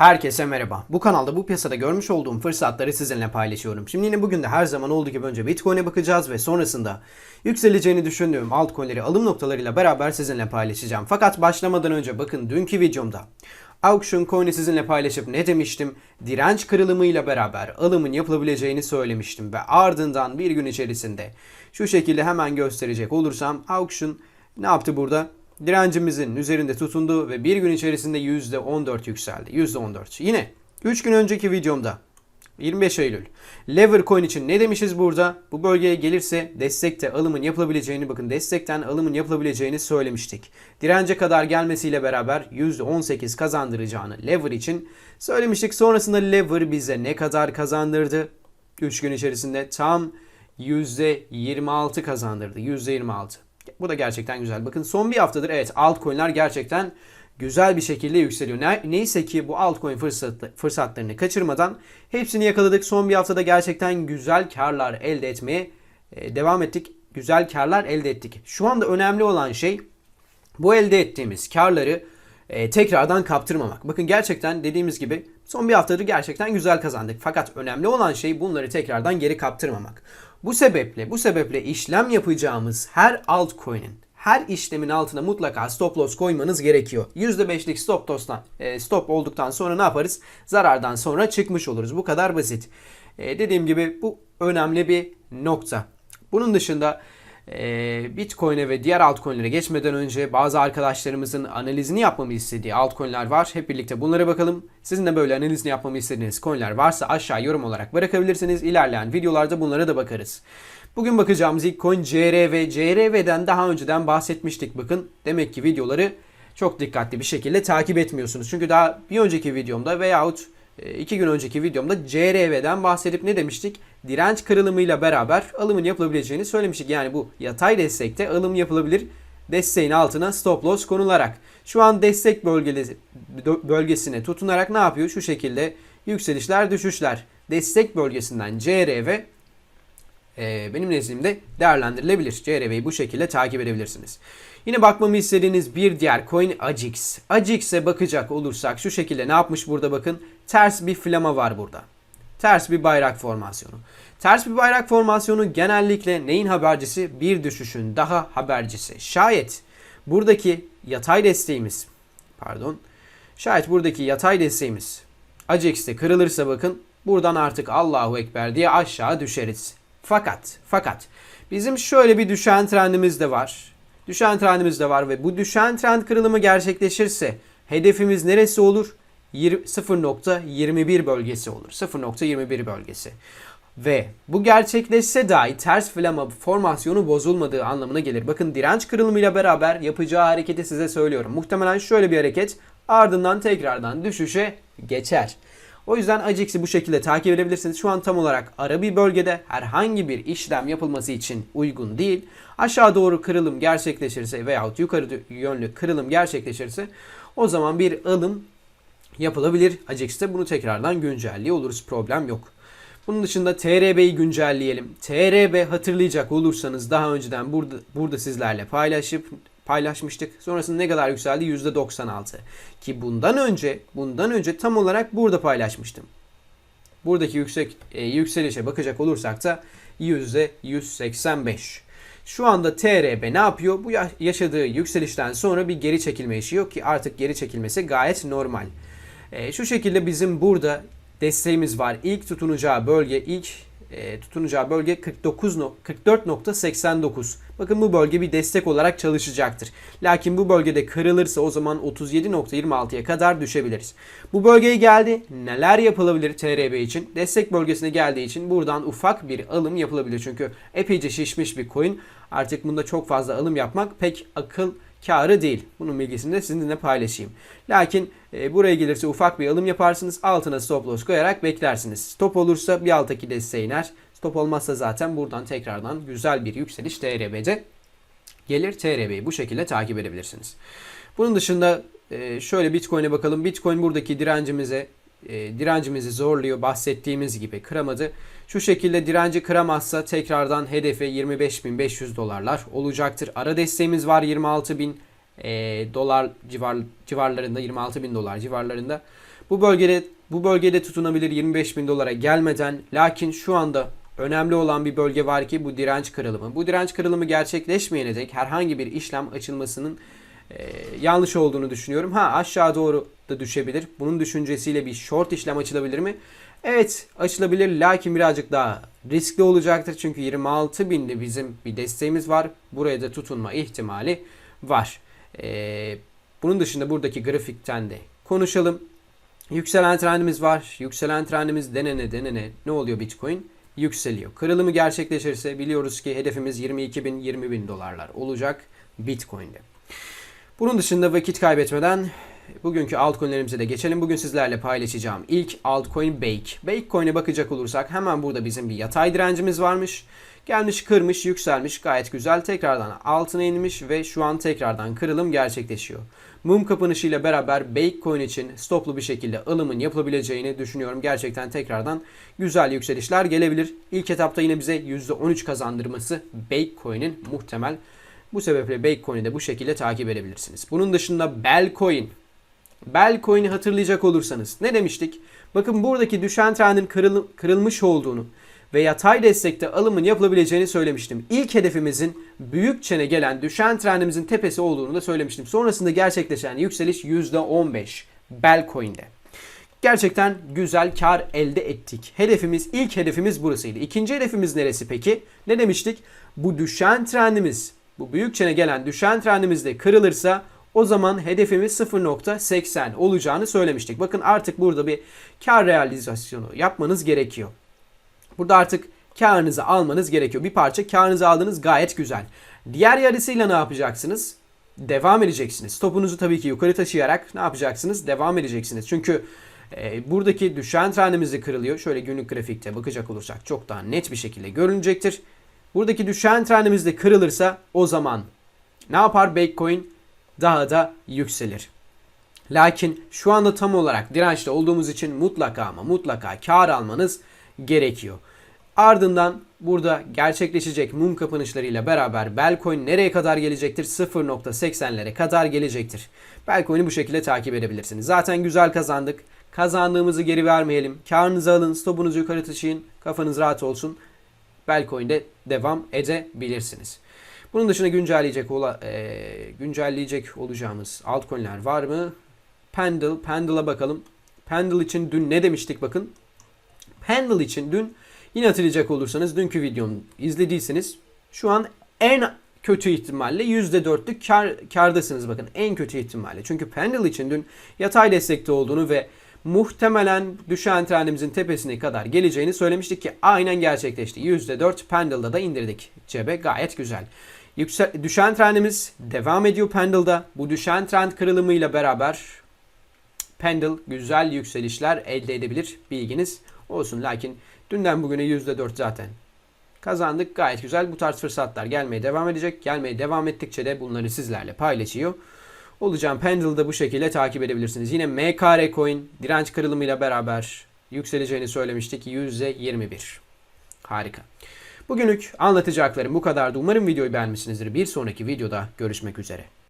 Herkese merhaba. Bu kanalda bu piyasada görmüş olduğum fırsatları sizinle paylaşıyorum. Şimdi yine bugün de her zaman olduğu gibi önce Bitcoin'e bakacağız ve sonrasında yükseleceğini düşündüğüm altcoin'leri alım noktalarıyla beraber sizinle paylaşacağım. Fakat başlamadan önce bakın dünkü videomda Auction Coin'i sizinle paylaşıp ne demiştim? Direnç kırılımıyla beraber alımın yapılabileceğini söylemiştim ve ardından bir gün içerisinde şu şekilde hemen gösterecek olursam Auction ne yaptı burada? Direncimizin üzerinde tutundu ve bir gün içerisinde %14 yükseldi. %14. Yine 3 gün önceki videomda 25 Eylül. Lever coin için ne demişiz burada? Bu bölgeye gelirse destekte alımın yapılabileceğini bakın destekten alımın yapılabileceğini söylemiştik. Dirence kadar gelmesiyle beraber %18 kazandıracağını lever için söylemiştik. Sonrasında lever bize ne kadar kazandırdı? 3 gün içerisinde tam %26 kazandırdı. %26. Bu da gerçekten güzel. Bakın son bir haftadır evet altcoin'ler gerçekten güzel bir şekilde yükseliyor. Ne, neyse ki bu altcoin fırsatlı, fırsatlarını kaçırmadan hepsini yakaladık. Son bir haftada gerçekten güzel karlar elde etmeye e, devam ettik. Güzel karlar elde ettik. Şu anda önemli olan şey bu elde ettiğimiz karları e, tekrardan kaptırmamak. Bakın gerçekten dediğimiz gibi son bir haftadır gerçekten güzel kazandık. Fakat önemli olan şey bunları tekrardan geri kaptırmamak. Bu sebeple bu sebeple işlem yapacağımız her altcoin'in her işlemin altına mutlaka stop loss koymanız gerekiyor. %5'lik stop loss'tan e, stop olduktan sonra ne yaparız? Zarardan sonra çıkmış oluruz. Bu kadar basit. E, dediğim gibi bu önemli bir nokta. Bunun dışında e, Bitcoin'e ve diğer altcoin'lere geçmeden önce bazı arkadaşlarımızın analizini yapmamı istediği altcoin'ler var. Hep birlikte bunlara bakalım. Sizin de böyle analizini yapmamı istediğiniz coin'ler varsa aşağı yorum olarak bırakabilirsiniz. İlerleyen videolarda bunlara da bakarız. Bugün bakacağımız ilk coin CRV. CRV'den daha önceden bahsetmiştik bakın. Demek ki videoları çok dikkatli bir şekilde takip etmiyorsunuz. Çünkü daha bir önceki videomda veyahut iki gün önceki videomda CRV'den bahsedip ne demiştik? Direnç kırılımıyla beraber alımın yapılabileceğini söylemiştik. Yani bu yatay destekte alım yapılabilir desteğin altına stop loss konularak. Şu an destek bölgesi, bölgesine tutunarak ne yapıyor? Şu şekilde yükselişler düşüşler. Destek bölgesinden CRV e, benim nezdimde değerlendirilebilir. CRV'yi bu şekilde takip edebilirsiniz. Yine bakmamı istediğiniz bir diğer coin Agix. Agix'e bakacak olursak şu şekilde ne yapmış burada bakın. Ters bir flama var burada. Ters bir bayrak formasyonu. Ters bir bayrak formasyonu genellikle neyin habercisi? Bir düşüşün daha habercisi. Şayet buradaki yatay desteğimiz pardon. Şayet buradaki yatay desteğimiz Agix'te kırılırsa bakın buradan artık Allahu Ekber diye aşağı düşeriz. Fakat fakat bizim şöyle bir düşen trendimiz de var. Düşen trendimiz de var ve bu düşen trend kırılımı gerçekleşirse hedefimiz neresi olur? 0.21 bölgesi olur. 0.21 bölgesi. Ve bu gerçekleşse dahi ters flama formasyonu bozulmadığı anlamına gelir. Bakın direnç kırılımıyla beraber yapacağı hareketi size söylüyorum. Muhtemelen şöyle bir hareket ardından tekrardan düşüşe geçer. O yüzden AJAX'i bu şekilde takip edebilirsiniz. Şu an tam olarak ara bir bölgede herhangi bir işlem yapılması için uygun değil. Aşağı doğru kırılım gerçekleşirse veyahut yukarı yönlü kırılım gerçekleşirse o zaman bir alım yapılabilir. AJAX'te bunu tekrardan güncelliyor oluruz. Problem yok. Bunun dışında TRB'yi güncelleyelim. TRB hatırlayacak olursanız daha önceden burada burada sizlerle paylaşıp paylaşmıştık. Sonrasında ne kadar yükseldi? %96. Ki bundan önce bundan önce tam olarak burada paylaşmıştım. Buradaki yüksek e, yükselişe bakacak olursak da %185. Şu anda TRB ne yapıyor? Bu yaşadığı yükselişten sonra bir geri çekilme yaşıyor ki artık geri çekilmesi gayet normal. E, şu şekilde bizim burada desteğimiz var. İlk tutunacağı bölge, ilk e, tutunacağı bölge 49 44.89. Bakın bu bölge bir destek olarak çalışacaktır. Lakin bu bölgede kırılırsa o zaman 37.26'ya kadar düşebiliriz. Bu bölgeye geldi. Neler yapılabilir TRB için? Destek bölgesine geldiği için buradan ufak bir alım yapılabilir. Çünkü epeyce şişmiş bir coin. Artık bunda çok fazla alım yapmak pek akıl karı değil. Bunun bilgisini de sizinle paylaşayım. Lakin e, buraya gelirse ufak bir alım yaparsınız. Altına stop loss koyarak beklersiniz. Stop olursa bir alttaki desteğe iner. Stop olmazsa zaten buradan tekrardan güzel bir yükseliş TRB'de gelir. TRB'yi bu şekilde takip edebilirsiniz. Bunun dışında e, şöyle Bitcoin'e bakalım. Bitcoin buradaki direncimize e, direncimizi zorluyor. Bahsettiğimiz gibi kıramadı. Şu şekilde direnci kıramazsa tekrardan hedefe 25.500 dolarlar olacaktır. Ara desteğimiz var 26.000 e, dolar civar, civarlarında 26.000 dolar civarlarında. Bu bölgede bu bölgede tutunabilir 25 bin dolara gelmeden lakin şu anda önemli olan bir bölge var ki bu direnç kırılımı. Bu direnç kırılımı gerçekleşmeyene dek herhangi bir işlem açılmasının e, yanlış olduğunu düşünüyorum. Ha aşağı doğru da düşebilir. Bunun düşüncesiyle bir short işlem açılabilir mi? Evet açılabilir lakin birazcık daha riskli olacaktır. Çünkü 26 binde bizim bir desteğimiz var. Buraya da tutunma ihtimali var. E, bunun dışında buradaki grafikten de konuşalım. Yükselen trendimiz var. Yükselen trendimiz denene denene ne oluyor Bitcoin? Yükseliyor. Kırılımı gerçekleşirse biliyoruz ki hedefimiz 22 bin 20 bin dolarlar olacak Bitcoin'de. Bunun dışında vakit kaybetmeden bugünkü altcoin'lerimize de geçelim. Bugün sizlerle paylaşacağım ilk altcoin Bake. Bake coin'e bakacak olursak hemen burada bizim bir yatay direncimiz varmış. Gelmiş kırmış yükselmiş gayet güzel tekrardan altına inmiş ve şu an tekrardan kırılım gerçekleşiyor. Mum kapanışıyla beraber Bakecoin için stoplu bir şekilde alımın yapılabileceğini düşünüyorum. Gerçekten tekrardan güzel yükselişler gelebilir. İlk etapta yine bize %13 kazandırması Bakecoin'in muhtemel. Bu sebeple Bakecoin'i de bu şekilde takip edebilirsiniz. Bunun dışında Bellcoin. Bellcoin'i hatırlayacak olursanız ne demiştik? Bakın buradaki düşen trendin kırıl kırılmış olduğunu ve yatay destekte alımın yapılabileceğini söylemiştim. İlk hedefimizin büyük çene gelen düşen trendimizin tepesi olduğunu da söylemiştim. Sonrasında gerçekleşen yükseliş %15 Bellcoin'de. Gerçekten güzel kar elde ettik. Hedefimiz, ilk hedefimiz burasıydı. İkinci hedefimiz neresi peki? Ne demiştik? Bu düşen trendimiz, bu büyük çene gelen düşen trendimiz de kırılırsa o zaman hedefimiz 0.80 olacağını söylemiştik. Bakın artık burada bir kar realizasyonu yapmanız gerekiyor. Burada artık karınızı almanız gerekiyor. Bir parça karınızı aldınız gayet güzel. Diğer yarısıyla ne yapacaksınız? Devam edeceksiniz. Topunuzu tabii ki yukarı taşıyarak ne yapacaksınız? Devam edeceksiniz. Çünkü e, buradaki düşen trendimiz de kırılıyor. Şöyle günlük grafikte bakacak olursak çok daha net bir şekilde görünecektir. Buradaki düşen trendimiz de kırılırsa o zaman ne yapar Bitcoin? Daha da yükselir. Lakin şu anda tam olarak dirençte olduğumuz için mutlaka ama mutlaka kar almanız gerekiyor. Ardından burada gerçekleşecek mum kapanışlarıyla beraber Belcoin nereye kadar gelecektir? 0.80'lere kadar gelecektir. Belcoin'i bu şekilde takip edebilirsiniz. Zaten güzel kazandık. Kazandığımızı geri vermeyelim. Karınızı alın, stopunuzu yukarı taşıyın. Kafanız rahat olsun. Belcoin'de devam edebilirsiniz. Bunun dışında güncelleyecek ola, e, güncelleyecek olacağımız altcoin'ler var mı? Pendle, Pendle'a bakalım. Pendle için dün ne demiştik bakın. Pendle için dün yine hatırlayacak olursanız dünkü videomu izlediyseniz şu an en kötü ihtimalle %4'lük kar, kardasınız bakın en kötü ihtimalle. Çünkü Pendle için dün yatay destekte olduğunu ve muhtemelen düşen trendimizin tepesine kadar geleceğini söylemiştik ki aynen gerçekleşti. %4 Pendle'da da indirdik cebe gayet güzel. Yüksel, düşen trendimiz devam ediyor Pendle'da. Bu düşen trend kırılımıyla beraber Pendle güzel yükselişler elde edebilir bilginiz olsun. Lakin dünden bugüne %4 zaten kazandık. Gayet güzel. Bu tarz fırsatlar gelmeye devam edecek. Gelmeye devam ettikçe de bunları sizlerle paylaşıyor. Olacağım Pendle'da bu şekilde takip edebilirsiniz. Yine MKR Coin direnç kırılımıyla beraber yükseleceğini söylemiştik. %21. Harika. Bugünlük anlatacaklarım bu kadardı. Umarım videoyu beğenmişsinizdir. Bir sonraki videoda görüşmek üzere.